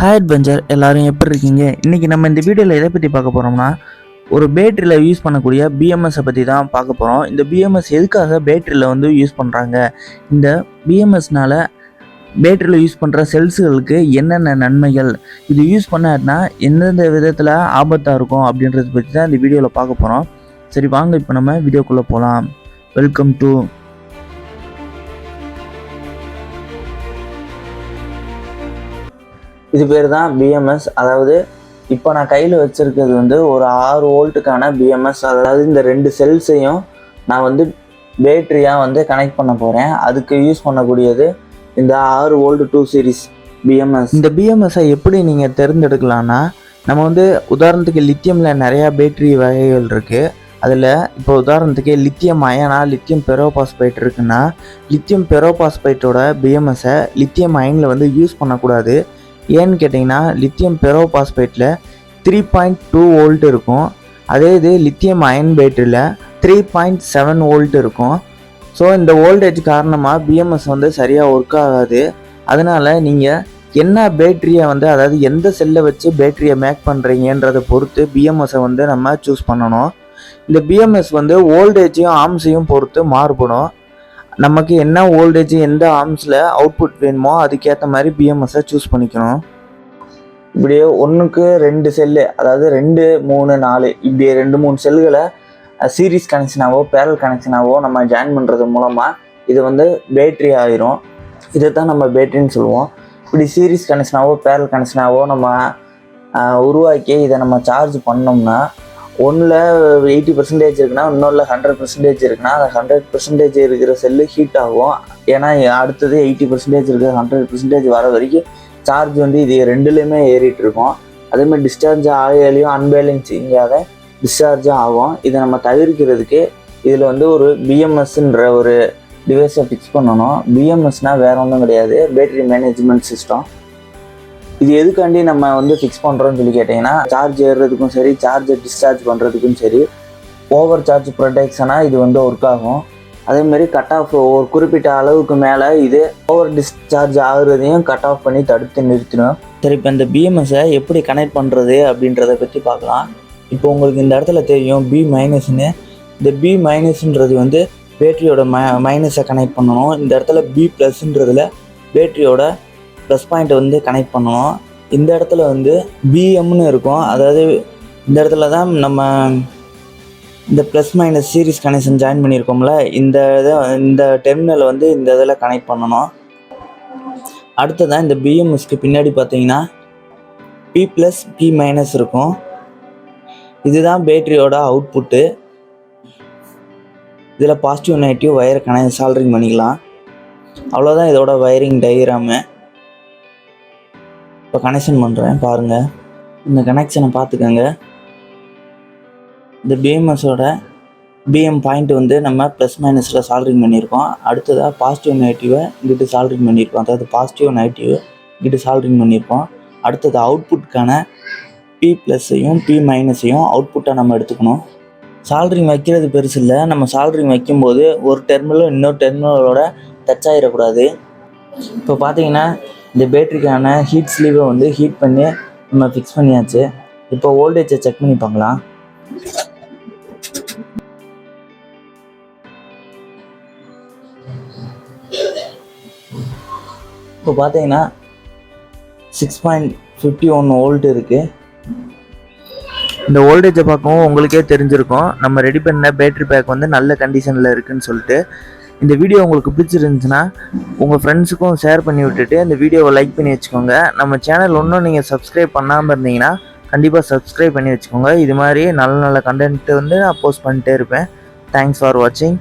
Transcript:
Hi adventure எல்லோரும் எப்படி இருக்கீங்க? இன்றைக்கி நம்ம இந்த வீடியோவில் எதை பற்றி பார்க்க போகிறோம்னா ஒரு பேட்டரியில் யூஸ் பண்ணக்கூடிய பிஎம்எஸை பற்றி தான் பார்க்க போகிறோம் இந்த பிஎம்எஸ் எதுக்காக பேட்டரியில் வந்து யூஸ் பண்ணுறாங்க இந்த பிஎம்எஸ்னால் பேட்டரியில் யூஸ் பண்ணுற செல்ஸுகளுக்கு என்னென்ன நன்மைகள்? இது யூஸ் பண்ணாருன்னா எந்தெந்த விதத்தில் ஆபத்தாக இருக்கும் அப்படின்றத பற்றி தான் இந்த வீடியோவில் பார்க்க போகிறோம் சரி வாங்க இப்போ நம்ம வீடியோக்குள்ளே போகலாம் வெல்கம் டு இது பேர் தான் பிஎம்எஸ் அதாவது இப்போ நான் கையில் வச்சுருக்கிறது வந்து ஒரு ஆறு வோல்ட்டுக்கான பிஎம்எஸ் அதாவது இந்த ரெண்டு செல்ஸையும் நான் வந்து பேட்ரியாக வந்து கனெக்ட் பண்ண போகிறேன் அதுக்கு யூஸ் பண்ணக்கூடியது இந்த ஆறு வோல்டு டூ சீரிஸ் பிஎம்எஸ் இந்த பிஎம்எஸ்ஸை எப்படி நீங்கள் தேர்ந்தெடுக்கலாம்னா நம்ம வந்து உதாரணத்துக்கு லித்தியமில் நிறையா பேட்ரி வகைகள் இருக்குது அதில் இப்போ உதாரணத்துக்கு லித்தியம் அயனா லித்தியம் பெரோபாஸ்பைட் இருக்குன்னா லித்தியம் பெரோபாஸ்பைட்டோட பிஎம்எஸ்ஸை லித்தியம் அயனில் வந்து யூஸ் பண்ணக்கூடாது. ஏன்னு கேட்டிங்கன்னா லித்தியம் பெரோபாஸ்பேட்டில் த்ரீ பாயிண்ட் டூ வோல்ட் இருக்கும். அதே இது லித்தியம் அயன் பேட்டரியில் த்ரீ பாயிண்ட் செவன் வோல்ட் இருக்கும். ஸோ இந்த வோல்டேஜ் காரணமாக பிஎம்எஸ் வந்து சரியாக ஒர்க் ஆகாது. அதனால் நீங்கள் என்ன பேட்டரியை வந்து அதாவது எந்த செல்லை வச்சு பேட்டரியை மேக் பண்ணுறீங்கன்றதை பொறுத்து பிஎம்எஸை வந்து நம்ம சூஸ் பண்ணணும். இந்த பிஎம்எஸ் வந்து ஓல்டேஜையும் ஆம்ஸையும் பொறுத்து மாறுபடும். நமக்கு என்ன ஓல்டேஜ் எந்த ஆர்ம்ஸில் அவுட்புட் வேணுமோ அதுக்கேற்ற மாதிரி பிஎம்எஸ்ஸை சூஸ் பண்ணிக்கணும். இப்படியே ஒன்றுக்கு ரெண்டு செல்லு அதாவது ரெண்டு மூணு நாலு இப்படி ரெண்டு மூணு செல்லுகளை சீரிஸ் கனெக்ஷனாவோ பேரல் கனெக்ஷனாவோ நம்ம ஜாயின் பண்ணுறது மூலமாக இது வந்து பேட்ரி ஆயிரும். இதை தான் நம்ம பேட்ரின்னு சொல்லுவோம். இப்படி சீரிஸ் கனெக்ஷனாவோ பேரல் கனெக்ஷனாவோ நம்ம உருவாக்கி இதை நம்ம சார்ஜ் பண்ணோம்னா ஒன்றில் எயிட்டி பர்சன்டேஜ் இருக்குன்னா இன்னொரு ஹண்ட்ரட் பர்சன்டேஜ் இருக்குன்னா அந்த ஹண்ட்ரட் பர்சன்டேஜ் இருக்கிற செல்லு ஹீட் ஆகும். ஏன்னா அடுத்தது எயிட்டி பர்சன்டேஜ் இருக்கிற ஹண்ட்ரட் பர்சன்டேஜ் வர வரைக்கும் சார்ஜ் வந்து இது ரெண்டுலேயுமே ஏறிட்டு இருக்கும். அதேமாதிரி டிஸ்சார்ஜ் ஆகையிலையும் அன்பேலன்ஸிங்காக டிஸ்சார்ஜும் ஆகும். இதை நம்ம தவிர்க்கிறதுக்கு இதில் வந்து ஒரு பிஎம்எஸ்ன்ற ஒரு டிவைஸை ஃபிக்ஸ் பண்ணணும். பிஎம்எஸ்னால் வேற ஒன்றும் கிடையாது. பேட்டரி மேனேஜ்மெண்ட் சிஸ்டம் இது எதுக்காண்டி நம்ம வந்து ஃபிக்ஸ் பண்ணுறோம்னு சொல்லி கேட்டிங்கன்னா சார்ஜ் ஏறுறதுக்கும் சரி சார்ஜை டிஸ்சார்ஜ் பண்ணுறதுக்கும் சரி ஓவர் சார்ஜ் ப்ரொடெக்ஷனாக இது வந்து ஒர்க் ஆகும். அதேமாரி கட் ஆஃப் ஒரு குறிப்பிட்ட அளவுக்கு மேலே இது ஓவர் டிஸ்சார்ஜ் ஆகுறதையும் கட் ஆஃப் பண்ணி தடுத்து நிறுத்திடும் சரி இப்போ இந்த பிஎம்எஸை எப்படி கனெக்ட் பண்ணுறது அப்படின்றத பற்றி பார்க்கலாம். இப்போ உங்களுக்கு இந்த இடத்துல தெரியும் பி மைனஸ்னு இந்த பி மைனஸ்ன்றது வந்து பேட்டரியோட ம மைனஸை கனெக்ட் பண்ணணும். இந்த இடத்துல பி ப்ளஸ்ன்றதில் பேட்டரியோட ப்ளஸ் பாயிண்ட்டை வந்து கனெக்ட் பண்ணணும் இந்த இடத்துல வந்து பிஎம்னு இருக்கும். அதாவது இந்த இடத்துல தான் நம்ம இந்த plus minus series connection join பண்ணியிருக்கோம்ல. இந்த இதை இந்த டெர்மினலை வந்து இந்த இதில் கனெக்ட் பண்ணணும். அடுத்ததான் இந்த பிஎம்எஸ்க்கு பின்னாடி பார்த்தீங்கன்னா பி ப்ளஸ் பி மைனஸ் இருக்கும். இதுதான் பேட்டரியோட அவுட்புட்டு இதில் பாசிட்டிவ் நெகட்டிவ் வயரை கனெக்ட் சால்ரிங் பண்ணிக்கலாம். அவ்வளோதான் இதோட வயரிங் டயக்ராமு இப்போ கனெக்ஷன் பண்ணுறேன் பாருங்கள் இந்த கனெக்ஷனை பார்த்துக்கோங்க. இந்த பிஎம்எஸோட பிஎம் பாயிண்ட் வந்து நம்ம ப்ளஸ் மைனஸில் சால்ரிங் பண்ணியிருக்கோம். அடுத்ததாக பாசிட்டிவ் நெகட்டிவை இங்கிட்டு சால்ரிங் பண்ணியிருக்கோம். அதாவது பாசிட்டிவ் நெகட்டிவ் இங்கிட்டு சால்ரிங் பண்ணியிருக்கோம். அடுத்தது அவுட்புட்கான பி ப்ளஸ்ஸையும் பி மைனஸையும் அவுட்புட்டாக நம்ம எடுத்துக்கணும். சால்ரிங் வைக்கிறது பெருசு இல்லை. நம்ம சால்ரிங் வைக்கும்போது ஒரு டெர்மினலும் இன்னொரு டெர்மினலோட டச் ஆகிடக்கூடாது இப்போ பார்த்தீங்கன்னா இந்த பேட்டரிக்கான ஹீட் ஸ்லீவை வந்து ஹீட் பண்ணி நம்ம ஃபிக்ஸ் பண்ணியாச்சு. இப்போ ஓல்டேஜை செக் பண்ணி பார்க்கலாம். இப்போ பார்த்தீங்கன்னா six point fifty one volt இருக்குது இந்த ஓல்டேஜை பார்க்கவும் உங்களுக்கே தெரிஞ்சிருக்கும். நம்ம ரெடி பண்ண பேட்ரி பேக் வந்து நல்ல கண்டிஷனில் இருக்குன்னு சொல்லிட்டு இந்த வீடியோ உங்களுக்கு பிடிச்சிருந்துச்சுன்னா உங்கள் ஃப்ரெண்ட்ஸுக்கும் ஷேர் பண்ணி விட்டுட்டு இந்த வீடியோவை லைக் பண்ணி வச்சுக்கோங்க. நம்ம சேனல் இன்னும் நீங்கள் சப்ஸ்கிரைப் பண்ணாமல் இருந்தீங்கன்னா கண்டிப்பாக சப்ஸ்கிரைப் பண்ணி வச்சுக்கோங்க. இது மாதிரி நல்ல நல்ல கண்டென்ட்டு வந்து நான் போஸ்ட் பண்ணிட்டே இருப்பேன். தேங்க்ஸ் ஃபார் வாட்சிங்